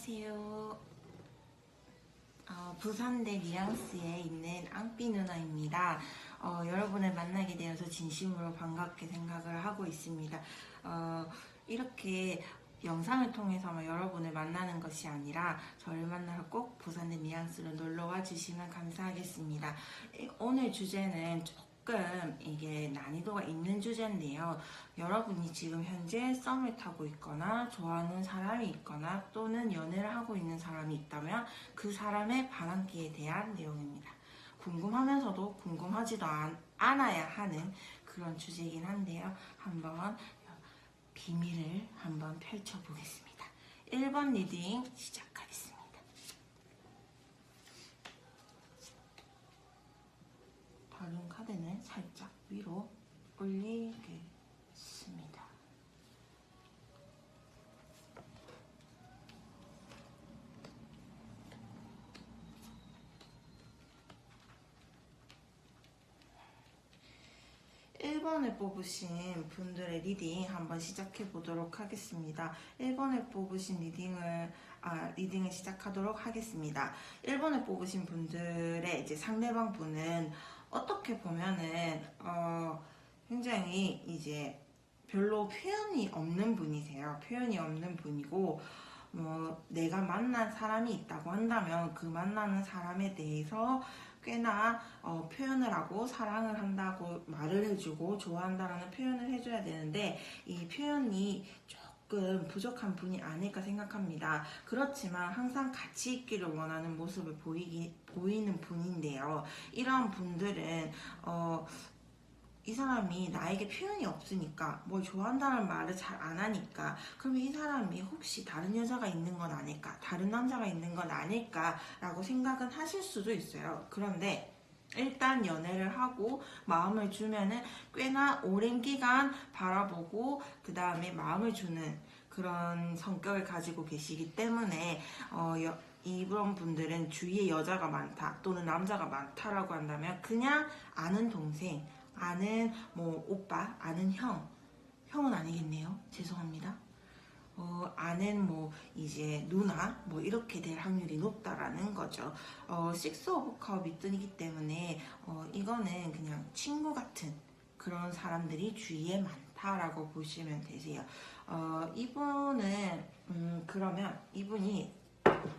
안녕하세요. 어, 부산대 리앙스에 있는 앙삐 누나입니다. 어, 여러분을 만나게 되어서 진심으로 반갑게 생각을 하고 있습니다. 어, 이렇게 영상을 통해서만 여러분을 만나는 것이 아니라 저를 만나러 꼭 부산대 리앙스로 놀러와 주시면 감사하겠습니다. 이- 오늘 주제는 조금 이게 난이도가 있는 주제인데요. 여러분이 지금 현재 썸을 타고 있거나 좋아하는 사람이 있거나 또는 연애를 하고 있는 사람이 있다면 그 사람의 바람기에 대한 내용입니다. 궁금하면서도 궁금하지도 않, 않아야 하는 그런 주제이긴 한데요. 한번 비밀을 한번 펼쳐보겠습니다. 1번 리딩 시작하겠습니다. 다른 카드는 살짝 위로 올리겠습니다. 일번을 뽑으신 분들의 리딩 한번 시작해 보도록 하겠습니다. 1번을 뽑으신 리딩을 아, 리딩을 시작하도록 하겠습니다. 1번을 뽑으신 분들의 이제 상대방 분은 어떻게 보면은 어, 굉장히 이제 별로 표현이 없는 분이세요. 표현이 없는 분이고 뭐 내가 만난 사람이 있다고 한다면 그 만나는 사람에 대해서 꽤나 어, 표현을 하고 사랑을 한다고 말을 해주고 좋아한다라는 표현을 해줘야 되는데 이 표현이 조금 부족한 분이 아닐까 생각합니다. 그렇지만 항상 같이 있기를 원하는 모습을 보이기, 보이는 분인데요. 이런 분들은 어, 이 사람이 나에게 표현이 없으니까 뭘 좋아한다는 말을 잘 안 하니까 그러면 이 사람이 혹시 다른 여자가 있는 건 아닐까 다른 남자가 있는 건 아닐까 라고 생각은 하실 수도 있어요 그런데 일단 연애를 하고 마음을 주면은 꽤나 오랜 기간 바라보고 그 다음에 마음을 주는 그런 성격을 가지고 계시기 때문에 어, 여- 이런 분들은 주위에 여자가 많다 또는 남자가 많다라고 한다면 그냥 아는 동생 아는 뭐 오빠, 아는 형, 형은 아니겠네요. 죄송합니다. 어, 아는 뭐 이제 누나 뭐 이렇게 될 확률이 높다라는 거죠. 어, 식스 오브 컵이 뜨기 때문에 어, 이거는 그냥 친구 같은 그런 사람들이 주위에 많다라고 보시면 되세요. 어, 이분은 음, 그러면 이분이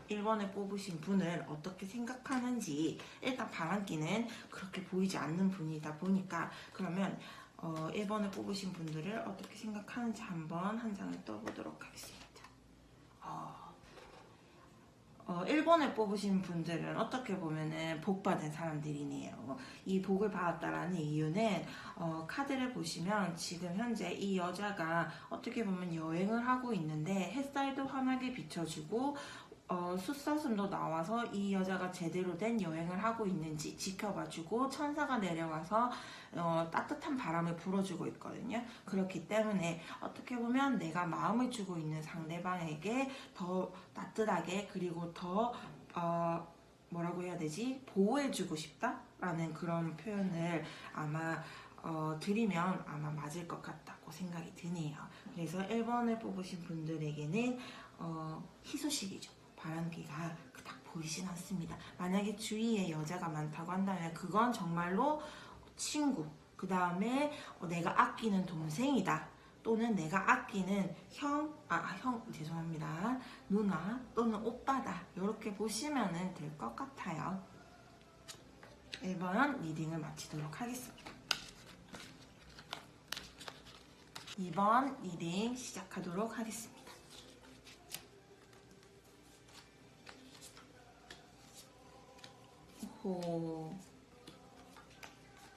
1번을 뽑으신 분을 어떻게 생각하는지 일단 바람기는 그렇게 보이지 않는 분이다 보니까 그러면 어, 1번을 뽑으신 분들을 어떻게 생각하는지 한번 한 장을 떠보도록 하겠습니다. 어, 어, 1번을 뽑으신 분들은 어떻게 보면은 복 받은 사람들이네요. 이 복을 받았다라는 이유는 어, 카드를 보시면 지금 현재 이 여자가 어떻게 보면 여행을 하고 있는데 햇살도 환하게 비춰주고 어, 숫사슴도 나와서 이 여자가 제대로 된 여행을 하고 있는지 지켜봐주고 천사가 내려와서 어, 따뜻한 바람을 불어주고 있거든요. 그렇기 때문에 어떻게 보면 내가 마음을 주고 있는 상대방에게 더 따뜻하게 그리고 더 어, 뭐라고 해야 되지 보호해주고 싶다라는 그런 표현을 아마 어, 드리면 아마 맞을 것 같다고 생각이 드네요. 그래서 1번을 뽑으신 분들에게는 어, 희소식이죠. 바람기가 그닥 보이진 않습니다. 만약에 주위에 여자가 많다고 한다면 그건 정말로 친구, 그 다음에 내가 아끼는 동생이다. 또는 내가 아끼는 형, 아, 형, 죄송합니다. 누나 또는 오빠다. 이렇게 보시면 될 것 같아요. 1번 리딩을 마치도록 하겠습니다. 2번 리딩 시작하도록 하겠습니다. 호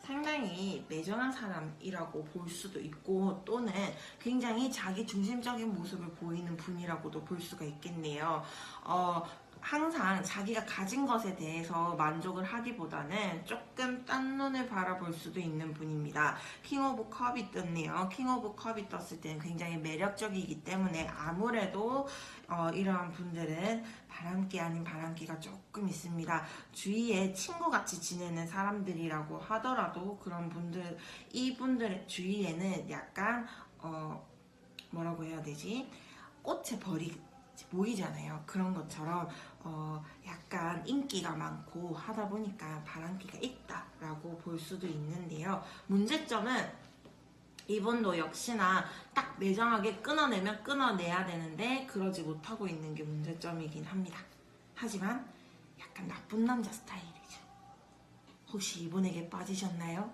상당히 매정한 사람이라고 볼 수도 있고 또는 굉장히 자기 중심적인 모습을 보이는 분이라고도 볼 수가 있겠네요. 어, 항상 자기가 가진 것에 대해서 만족을 하기보다는 조금 딴 눈을 바라볼 수도 있는 분입니다. 킹 오브 컵이 떴네요. 킹 오브 컵이 떴을 때는 굉장히 매력적이기 때문에 아무래도 어, 이러한 분들은 바람기 아닌 바람기가 조금 있습니다. 주위에 친구같이 지내는 사람들이라고 하더라도 그런 분들, 이분들의 주위에는 약간, 어, 뭐라고 해야 되지? 꽃에 벌이 이제 모이잖아요. 그런 것처럼 어, 약간 인기가 많고 하다 보니까 바람기가 있다라고 볼 수도 있는데요. 문제점은 이분도 역시나 딱 매정하게 끊어내면 끊어내야 되는데 그러지 못하고 있는 게 문제점이긴 합니다. 하지만 약간 나쁜 남자 스타일이죠. 혹시 이분에게 빠지셨나요?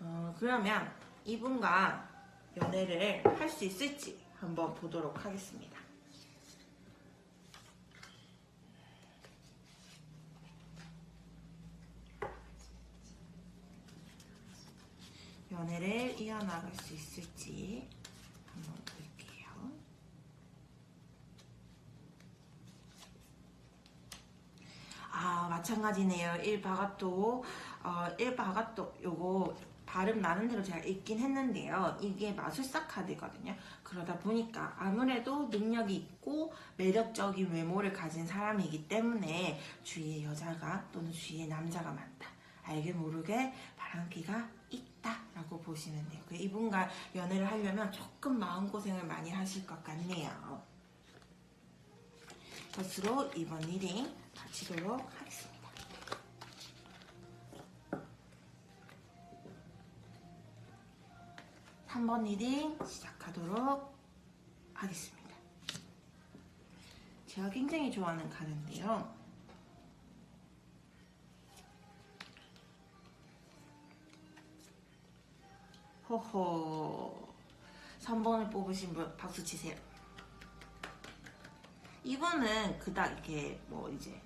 어, 그러면 이분과 연애를 할 수 있을지 한번 보도록 하겠습니다. 연애를 이어나갈 수 있을지 한번 볼게요. 아 마찬가지네요. 1바가또 어, 1바가또 요거 발음 나는 대로 제가 읽긴 했는데요. 이게 마술사 카드거든요. 그러다 보니까 아무래도 능력이 있고 매력적인 외모를 가진 사람이기 때문에 주위에 여자가 또는 주위에 남자가 많다. 알게 모르게 바람기가 있다 라고 보시면 돼요. 그 이분과 연애를 하려면 조금 마음고생을 많이 하실 것 같네요. 것으로 이번 리딩 마치도록 하겠습니다. 한번 리딩 시작하도록 하겠습니다. 제가 굉장히 좋아하는 카드인데요. 호호 3번을 뽑으신 분 박수 치세요. 이분은 그닥 이렇게 뭐 이제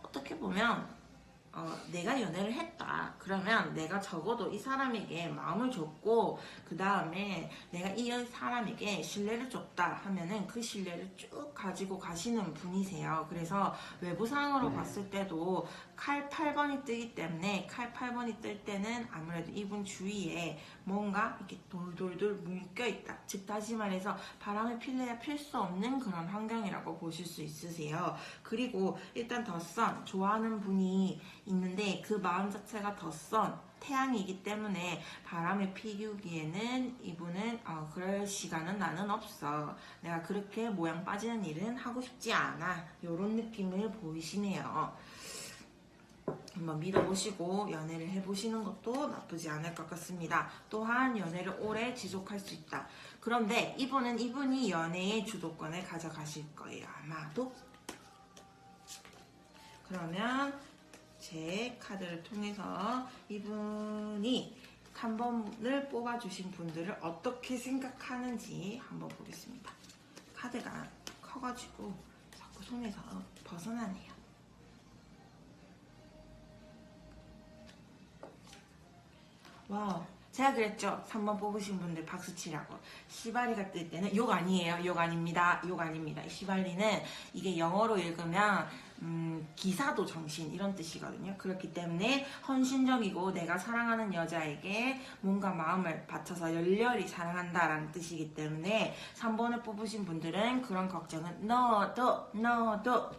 어떻게 보면 어, 내가 연애를 했다. 그러면 내가 적어도 이 사람에게 마음을 줬고, 그 다음에 내가 이 사람에게 신뢰를 줬다 하면은 그 신뢰를 쭉 가지고 가시는 분이세요. 그래서 외부상으로 봤을 때도 칼 8번이 뜨기 때문에 칼 8번이 뜰 때는 아무래도 이분 주위에 뭔가 이렇게 돌돌돌 묶여 있다. 즉, 다시 말해서 바람을 필래야 필 수 없는 그런 환경이라고 보실 수 있으세요. 그리고 일단 더선 좋아하는 분이 있는데 그 마음 자체가 덧선 태양이기 때문에 바람을 피우기에는 이분은 어, 그럴 시간은 나는 없어. 내가 그렇게 모양 빠지는 일은 하고 싶지 않아. 이런 느낌을 보이시네요. 한번 믿어보시고 연애를 해보시는 것도 나쁘지 않을 것 같습니다. 또한 연애를 오래 지속할 수 있다. 그런데 이분은 이분이 연애의 주도권을 가져가실 거예요. 아마도. 그러면 제 카드를 통해서 이분이 3번을 뽑아주신 분들을 어떻게 생각하는지 한번 보겠습니다. 카드가 커가지고 자꾸 손에서 와우. 제가 그랬죠. 3번 뽑으신 분들 박수 치라고. 시바리가 뜰 때는 욕 아니에요. 욕 아닙니다. 욕 아닙니다. 시발리는 이게 영어로 읽으면 음, 기사도 정신 이런 뜻이거든요. 그렇기 때문에 헌신적이고 내가 사랑하는 여자에게 뭔가 마음을 바쳐서 열렬히 사랑한다라는 뜻이기 때문에 3번을 뽑으신 분들은 그런 걱정은 너도 너도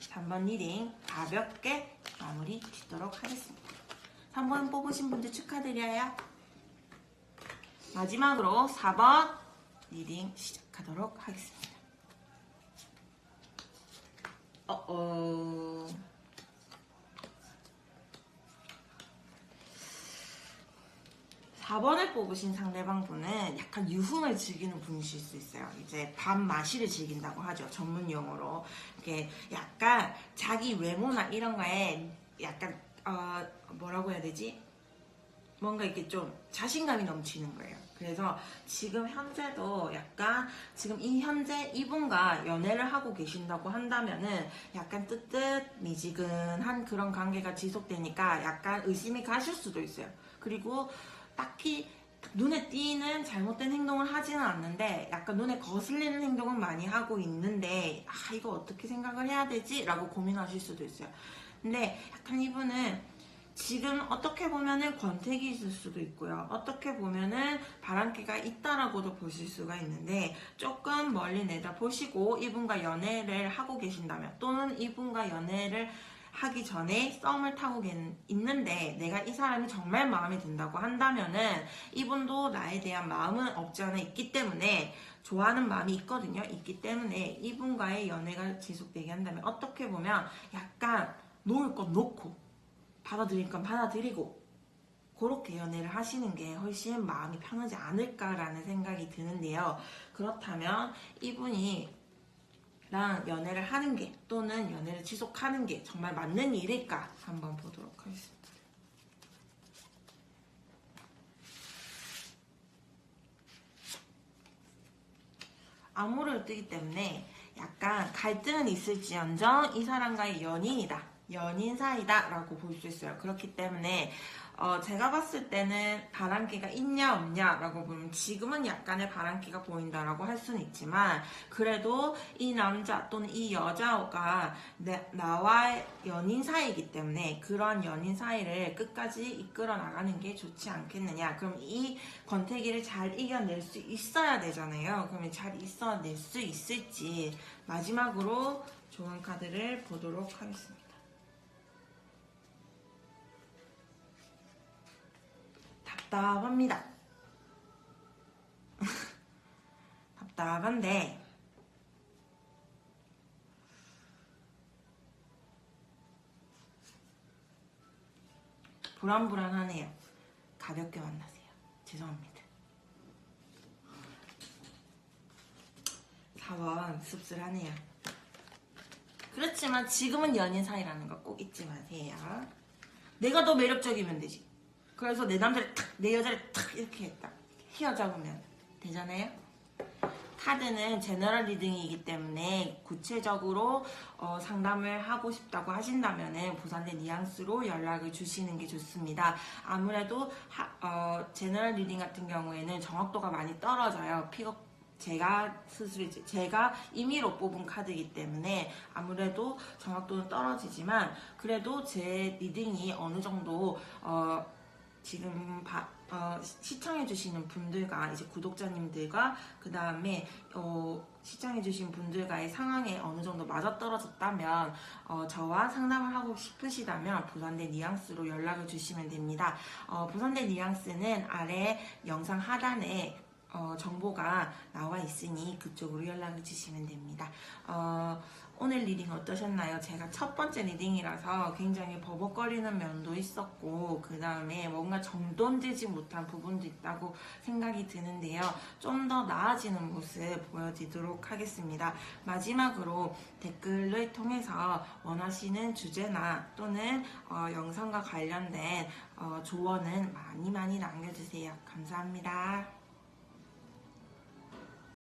3번 리딩 가볍게 마무리 짓도록 하겠습니다. 3번 뽑으신 분들 축하드려요. 마지막으로 4번 리딩 시작하도록 하겠습니다. 어, 어. 사번을 뽑으신 상대방 분은 약간 유흥을 즐기는 분이실 수 있어요. 이제 밤 마시를 즐긴다고 하죠. 전문 용어로. 이게 약간 자기 외모나 이런 거에 약간, 어, 뭐라고 해야 되지? 뭔가 이렇게 좀 자신감이 넘치는 거예요. 그래서 지금 현재도 약간 지금 이 현재 이분과 연애를 하고 계신다고 한다면은 약간 뜨뜻 미지근한 그런 관계가 지속되니까 약간 의심이 가실 수도 있어요. 그리고 딱히 눈에 띄는 잘못된 행동을 하지는 않는데 약간 눈에 거슬리는 행동은 많이 하고 있는데 아 이거 어떻게 생각을 해야 되지? 라고 고민하실 수도 있어요. 근데 약간 이분은 지금 어떻게 보면은 권태기 있을 수도 있고요. 어떻게 보면은 바람기가 있다라고도 보실 수가 있는데 조금 멀리 내다 보시고 이분과 연애를 하고 계신다면 또는 이분과 연애를 하기 전에 썸을 타고 계- 있는데 내가 이 사람이 정말 마음에 든다고 한다면은 이분도 나에 대한 마음은 없지 않아 있기 때문에 좋아하는 마음이 있거든요. 있기 때문에 이분과의 연애가 지속되게 한다면 어떻게 보면 약간 놓을 건 놓고 받아들일 건 받아들이고 그렇게 연애를 하시는 게 훨씬 마음이 편하지 않을까라는 생각이 드는데요. 그렇다면 이분이 랑 연애를 하는 게 또는 연애를 지속하는 게 정말 맞는 일일까 한번 보도록 하겠습니다. 암호를 뜨기 때문에 약간 갈등은 있을지언정 이 사람과의 연인이다. 연인 사이다 라고 볼 수 있어요. 그렇기 때문에 어, 제가 봤을 때는 바람기가 있냐 없냐 라고 보면 지금은 약간의 바람기가 보인다라고 할 수는 있지만 그래도 이 남자 또는 이 여자가 내- 나와 연인 사이이기 때문에 그런 연인 사이를 끝까지 이끌어 나가는 게 좋지 않겠느냐. 그럼 이 권태기를 잘 이겨낼 수 있어야 되잖아요. 그러면 잘 있어낼 수 있을지 마지막으로 좋은 카드를 보도록 하겠습니다 답답합니다. 답답한데 불안불안하네요. 가볍게 만나세요. 죄송합니다. 4번 씁쓸하네요. 그렇지만 지금은 연인 사이라는 거 꼭 잊지 마세요. 내가 더 매력적이면 되지. 그래서 내 남자를 탁, 내 여자를 탁 이렇게 딱 휘어잡으면 되잖아요. 카드는 제너럴 리딩이기 때문에 구체적으로 어, 상담을 하고 싶다고 하신다면은 부산대 뉘앙스로 연락을 주시는 게 좋습니다. 아무래도 하, 어, 제너럴 리딩 같은 경우에는 정확도가 많이 떨어져요. 픽업 제가 스스로 제가 임의로 뽑은 카드이기 때문에 아무래도 정확도는 떨어지지만 그래도 제 리딩이 어느 정도 어, 지금 바- 어, 시청해주시는 분들과 이제 구독자님들과 그 다음에 어, 시청해주신 분들과의 상황에 어느 정도 맞아떨어졌다면 어, 저와 상담을 하고 싶으시다면 부산대 뉘앙스로 연락을 주시면 됩니다. 어, 부산대 뉘앙스는 아래 영상 하단에 어, 정보가 나와 있으니 그쪽으로 연락을 주시면 됩니다. 어, 오늘 리딩 어떠셨나요? 제가 첫 번째 리딩이라서 굉장히 버벅거리는 면도 있었고 그 다음에 뭔가 정돈되지 못한 부분도 있다고 생각이 드는데요. 좀 더 나아지는 모습 보여드리도록 하겠습니다. 마지막으로 댓글을 통해서 원하시는 주제나 또는 어, 영상과 관련된 어, 조언은 많이 많이 남겨주세요. 감사합니다.